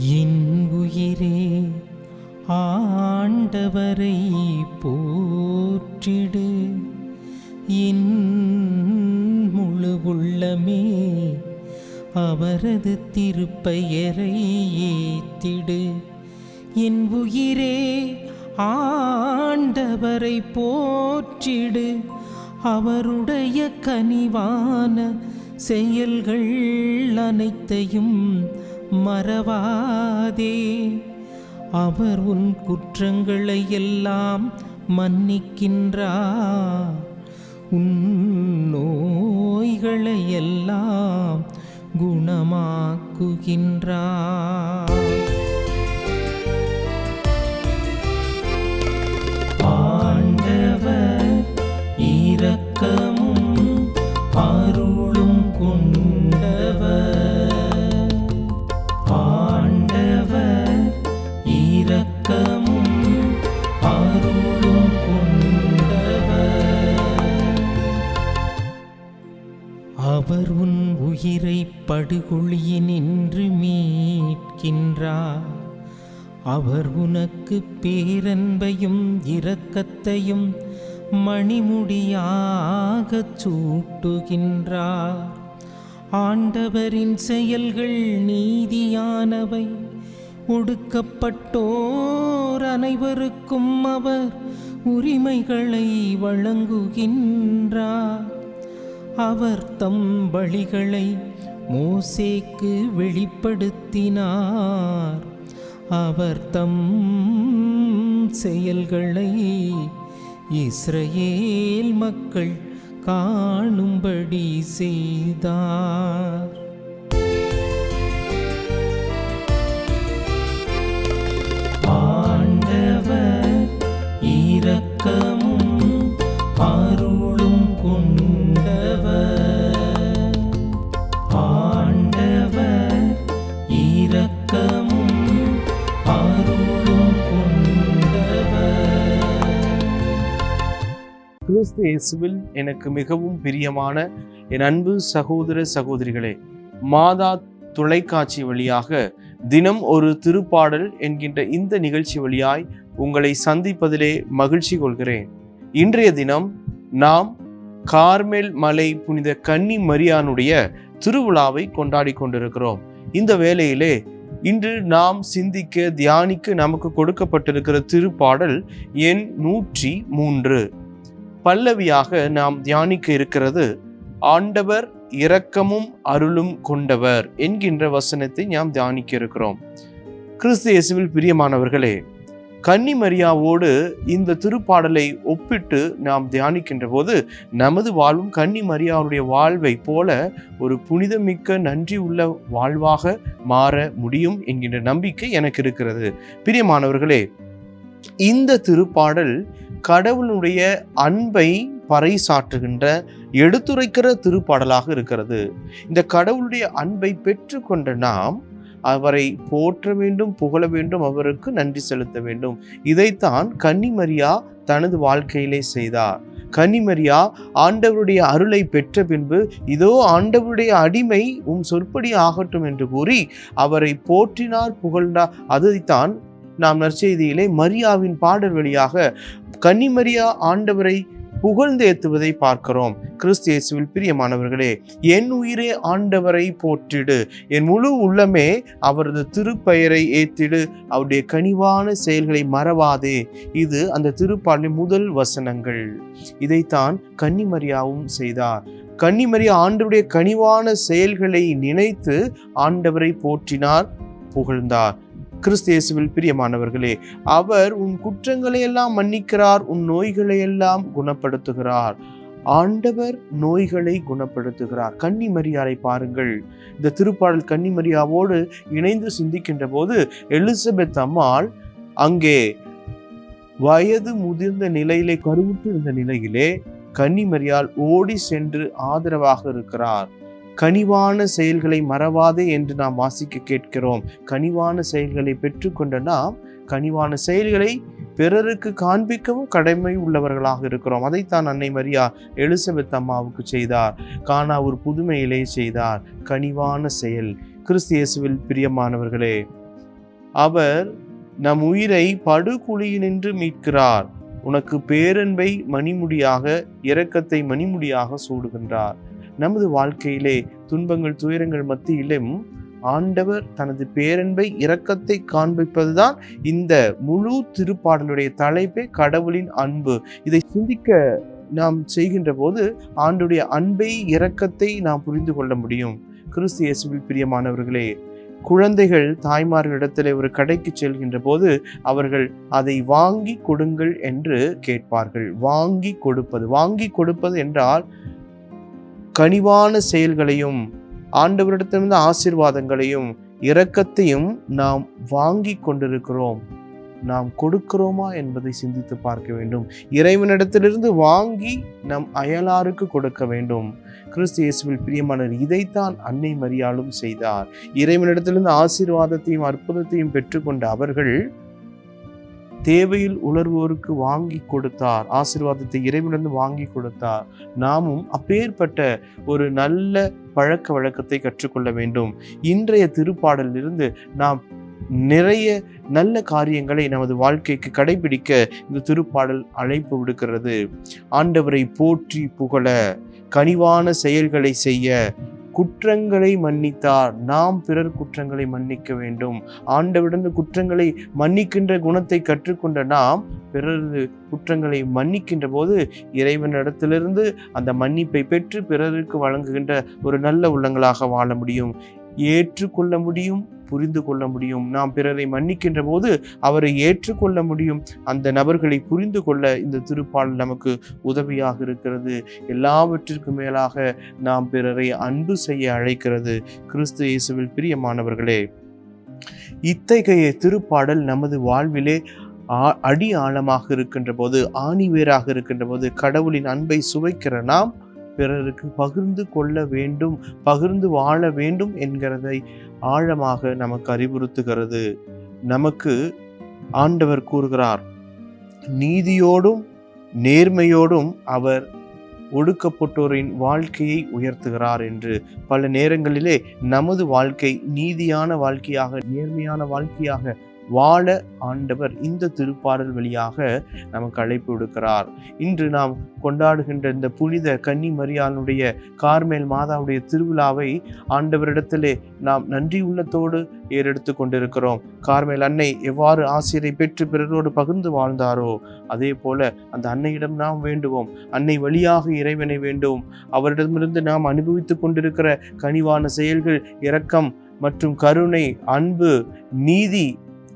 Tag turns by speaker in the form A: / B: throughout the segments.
A: இன்புயிரே ஆண்டவரை போற்றிடு. என் முழு உள்ளமே அவரது திருப்பெயரை ஏத்திடு. என் உயிரே ஆண்டவரை போற்றிடு. அவருடைய கனிவான செயல்கள் அனைத்தையும் மறவாதே. அவர் உன் குற்றங்களை எல்லாம் மன்னிக்கின்றார் உன் நோய்களை எல்லாம் குணமாக்குகின்றார் படுகொழியினின்று மீட்கின்றார். அவர் உனக்கு பேரன்பையும் இரக்கத்தையும் மணிமுடியாகச் சூட்டுகின்றார். ஆண்டவரின் செயல்கள் நீதியானவை ஒடுக்கப்பட்டோர் அனைவருக்கும் அவர் உரிமைகளை வழங்குகின்றார். அவர் தம் வழிகளை மோசேக்கு வெளிப்படுத்தினார். அவர் தம் செயல்களை இஸ்ரேல் மக்கள் காணும்படி செய்தார்.
B: கிறிஸ்து இயேசுவில் எனக்கு மிகவும் பிரியமான என் அன்பு சகோதர சகோதரிகளே மாதா தொலைக்காட்சி வழியாக தினம் ஒரு திருப்பாடல் என்கின்ற இந்த நிகழ்ச்சி வழியாய் உங்களை சந்திப்பதிலே மகிழ்ச்சி கொள்கிறேன். இன்றைய தினம் நாம் கார்மேல் மலை புனித கன்னி மரியானுடைய திருவிழாவை கொண்டாடி கொண்டிருக்கிறோம். இந்த வேளையிலே இன்று நாம் சிந்திக்க தியானிக்க நமக்கு கொடுக்கப்பட்டிருக்கிற திருப்பாடல் எண் நூற்றி மூன்று. பல்லவியாக நாம் தியானிக்க இருக்கிறது ஆண்டவர் இரக்கமும் அருளும் கொண்டவர் என்கின்ற வசனத்தை நாம் தியானிக்க இருக்கிறோம். கிறிஸ்து இயேசுவில் பிரியமானவர்களே கன்னி மரியாவோடு இந்த திருப்பாடலை ஒப்பிட்டு நாம் தியானிக்கின்ற போது நமது வாழ்வும் கன்னி மரியாவுடைய வாழ்வை போல ஒரு புனிதமிக்க நன்றி உள்ள வாழ்வாக மாற முடியும் என்கின்ற நம்பிக்கை எனக்கு இருக்கிறது. பிரியமானவர்களே இந்த திருப்பாடல் கடவுளுடைய அன்பை பறைசாற்றுகின்ற எடுத்துரைக்கிற திருப்பாடலாக இருக்கிறது. இந்த கடவுளுடைய அன்பை பெற்றுக்கொண்ட நாம் அவரை போற்ற வேண்டும் புகழ வேண்டும் அவருக்கு நன்றி செலுத்த வேண்டும். இதைத்தான் கன்னிமரியா தனது வாழ்க்கையிலே செய்தார். கனிமரியா ஆண்டவருடைய அருளை பெற்ற பின்பு இதோ ஆண்டவருடைய அடிமை உம் சொற்படி ஆகட்டும் என்று கூறி அவரை போற்றினார் புகழ்ந்தார். அதைத்தான் நாம் நற்செய்தியிலே மரியாவின் பாடல் வழியாக கன்னிமரியா ஆண்டவரை புகழ்ந்து புகழ்ந்தேத்துவதை பார்க்கிறோம். கிறிஸ்து இயேசுவில் பிரியமானவர்களே என் உயிரே ஆண்டவரை போற்றிடு. என் முழு உள்ளமே அவரது திருப்பெயரை ஏத்திடு. அவருடைய கனிவான செயல்களை மறவாதே. இது அந்த திருப்பாடலின் முதல் வசனங்கள். இதைத்தான் கன்னிமரியாவும் செய்தார். கன்னிமரியா ஆண்டவருடைய கனிவான செயல்களை நினைத்து ஆண்டவரை போற்றினார் புகழ்ந்தார். கிறிஸ்து இயேசுவில் பிரியமானவர்களே அவர் உன் குற்றங்களை எல்லாம் மன்னிக்கிறார் உன் நோய்களை எல்லாம் குணப்படுத்துகிறார். ஆண்டவர் நோய்களை குணப்படுத்துகிறார். கன்னிமரியாரை பாருங்கள். இந்த திருப்பாடல் கன்னிமரியாவோடு இணைந்து சிந்திக்கின்ற போது எலிசபெத் அம்மாள் அங்கே வயது முதிர்ந்த நிலையிலே கருவுற்று இருந்த நிலையிலே கன்னிமரியால் ஓடி சென்று ஆதரவாக இருக்கிறார். கனிவான செயல்களை மறவாதே என்று நாம் வாசிக்க கேட்கிறோம். கனிவான செயல்களை பெற்றுக்கொண்ட நாம் கனிவான செயல்களை பிறருக்கு காண்பிக்கவும் கடமை உள்ளவர்களாக இருக்கிறோம். அதைத்தான் அன்னை மரியா எலிசபெத் அம்மாவுக்கு செய்தார். காணா ஒரு புதுமையிலே செய்தார். கனிவான செயல். கிறிஸ்தியேசுவில் பிரியமானவர்களே அவர் நம் உயிரை படுகுழியினின்று மீட்கிறார். உனக்கு பேரன்பை மணிமுடியாக இரக்கத்தை மணிமுடியாக சூடுகின்றார். நமது வாழ்க்கையிலே துன்பங்கள் துயரங்கள் மத்தியிலும் ஆண்டவர் தனது பேரன்பை இரக்கத்தை காண்பிப்பதுதான் இந்த முழு திருப்பாடலுடைய தலைப்பே கடவுளின் அன்பு. இதை சிந்திக்க நாம் செய்கின்ற போது ஆண்டுடைய அன்பை இரக்கத்தை நாம் புரிந்து கொள்ள முடியும். கிறிஸ்து இயேசுவில் பிரியமானவர்களே குழந்தைகள் தாய்மார்களிடத்தில் ஒரு கடைக்கு செல்கின்ற போது அவர்கள் அதை வாங்கி கொடுங்கள் என்று கேட்பார்கள். வாங்கி கொடுப்பது வாங்கி கொடுப்பது என்றால் கனிவான செயல்களையும் ஆண்டவரிடத்திலிருந்து ஆசீர்வாதங்களையும் இரக்கத்தையும் நாம் வாங்கி கொண்டிருக்கிறோம். நாம் கொடுக்கிறோமா என்பதை சிந்தித்து பார்க்க வேண்டும். இறைவனிடத்திலிருந்து வாங்கி நம் அயலாருக்கு கொடுக்க வேண்டும். கிறிஸ்து இயேசுவில் பிரியமானர் இதைத்தான் அன்னை மரியாளும் செய்தார். இறைவனிடத்திலிருந்து ஆசீர்வாதத்தையும் அற்புதத்தையும் பெற்றுக்கொண்ட அவர்கள் தேவையில் உணர்வோருக்கு வாங்கி கொடுத்தார். ஆசீர்வாதத்தை இறைவிலிருந்து வாங்கி கொடுத்தார். நாமும் அப்பேற்பட்ட ஒரு நல்ல பழக்க வழக்கத்தை கற்றுக்கொள்ள வேண்டும். இன்றைய திருப்பாடலிலிருந்து நாம் நிறைய நல்ல காரியங்களை நமது வாழ்க்கைக்கு கடைபிடிக்க இந்த திருப்பாடல் அழைப்பு விடுக்கிறது. ஆண்டவரை போற்றி புகழ கனிவான செயல்களை செய்ய குற்றங்களை மன்னித்தார். நாம் பிறர் குற்றங்களை மன்னிக்க வேண்டும். ஆண்டவிடந்து குற்றங்களை மன்னிக்கின்ற குணத்தை கற்றுக்கொண்ட நாம் பிறரது குற்றங்களை மன்னிக்கின்ற போது இறைவனிடத்திலிருந்து அந்த மன்னிப்பை பெற்று பிறருக்கு வழங்குகின்ற ஒரு நல்ல உள்ளங்களாக வாழ முடியும். ஏற்றுக்கொள்ள முடியும். புரிந்து கொள்ள முடியும். நாம் பிறரை மன்னிக்கின்ற போது அவரை ஏற்றுக்கொள்ள முடியும். அந்த நபர்களை புரிந்து கொள்ள இந்த திருப்பாடல் நமக்கு உதவியாக இருக்கிறது. எல்லாவற்றிற்கும் மேலாக நாம் பிறரை அன்பு செய்ய அழைக்கிறது. கிறிஸ்து இயேசுவில் பிரியமானவர்களே இத்தகைய திருப்பாடல் நமது வாழ்விலே ஆ- அடி ஆழமாக இருக்கின்ற போது ஆணிவேராக இருக்கின்ற போது கடவுளின் அன்பை சுவைக்கிற நாம் பிறருக்கு பகிர்ந்து கொள்ள வேண்டும் பகிர்ந்து வாழ வேண்டும் என்கிறதை ஆழமாக நமக்கு அறிவுறுத்துகிறது. நமக்கு ஆண்டவர் கூறுகிறார் நீதியோடும் நேர்மையோடும் அவர் ஒடுக்கப்பட்டோரின் வாழ்க்கையை உயர்த்துகிறார் என்று. பல நேரங்களிலே நமது வாழ்க்கை நீதியான வாழ்க்கையாக நேர்மையான வாழ்க்கையாக வாழ ஆண்டவர் இந்த திருப்பாடல் வழியாக நமக்கு அழைப்பு விடுக்கிறார். இன்று நாம் கொண்டாடுகின்ற இந்த புனித கன்னி மரியாளுடைய கார்மேல் மாதாவுடைய திருவிழாவை ஆண்டவரிடத்திலே நாம் நன்றி உள்ளத்தோடு ஏறெடுத்து கொண்டிருக்கிறோம். கார்மேல் அன்னை எவ்வாறு ஆசிரியரை பெற்று பிறரோடு பகிர்ந்து வாழ்ந்தாரோ அதே போல அந்த அன்னையிடம் நாம் வேண்டுவோம். அன்னை வழியாக இறைவனை வேண்டும் அவரிடமிருந்து நாம் அனுபவித்துக் கொண்டிருக்கிற கனிவான செயல்கள் இரக்கம் மற்றும் கருணை அன்பு நீதி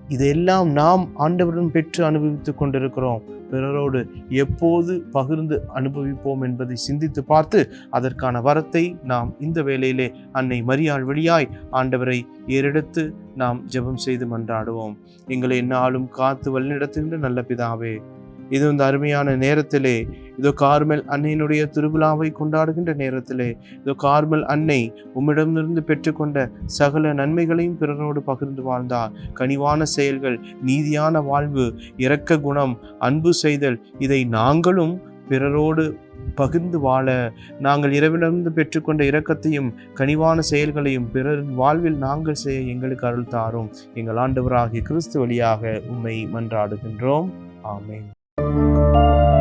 B: இதெல்லாம் நாம் ஆண்டவரிடம் பெற்று அனுபவித்துக் கொண்டிருக்கிறோம். பிறரோடு எப்போது பகிர்ந்து அனுபவிப்போம் என்பதை சிந்தித்து பார்த்து அதற்கான வரத்தை நாம் இந்த வேளையிலே அன்னை மரியாள் வழியாய் ஆண்டவரை ஏறெடுத்து நாம் ஜெபம் செய்து மன்றாடுவோம். எங்களை என்னாலும் காத்து வழிநடத்துகின்ற நல்ல பிதாவே இது இந்த அருமையான நேரத்திலே. இதோ கார்மல் அன்னையினுடைய திருவிழாவை கொண்டாடுகின்ற நேரத்திலே. இதோ கார்மல் அன்னை உம்மிடமிருந்து பெற்றுக்கொண்ட சகல நன்மைகளையும் பிறரோடு பகிர்ந்து வாழ்ந்தார் கனிவான செயல்கள் நீதியான வாழ்வு இரக்க குணம் அன்பு செய்தல் இதை நாங்களும் பிறரோடு பகிர்ந்து வாழ. நாங்கள் இரவிலிருந்து பெற்றுக்கொண்ட இரக்கத்தையும் கனிவான செயல்களையும் பிறர் வாழ்வில் நாங்கள் செய்ய எங்களுக்கு அருள் தாரும். எங்கள் ஆண்டவராகிய கிறிஸ்து வழியாக உம்மை மன்றாடுகின்றோம். ஆமேன். Música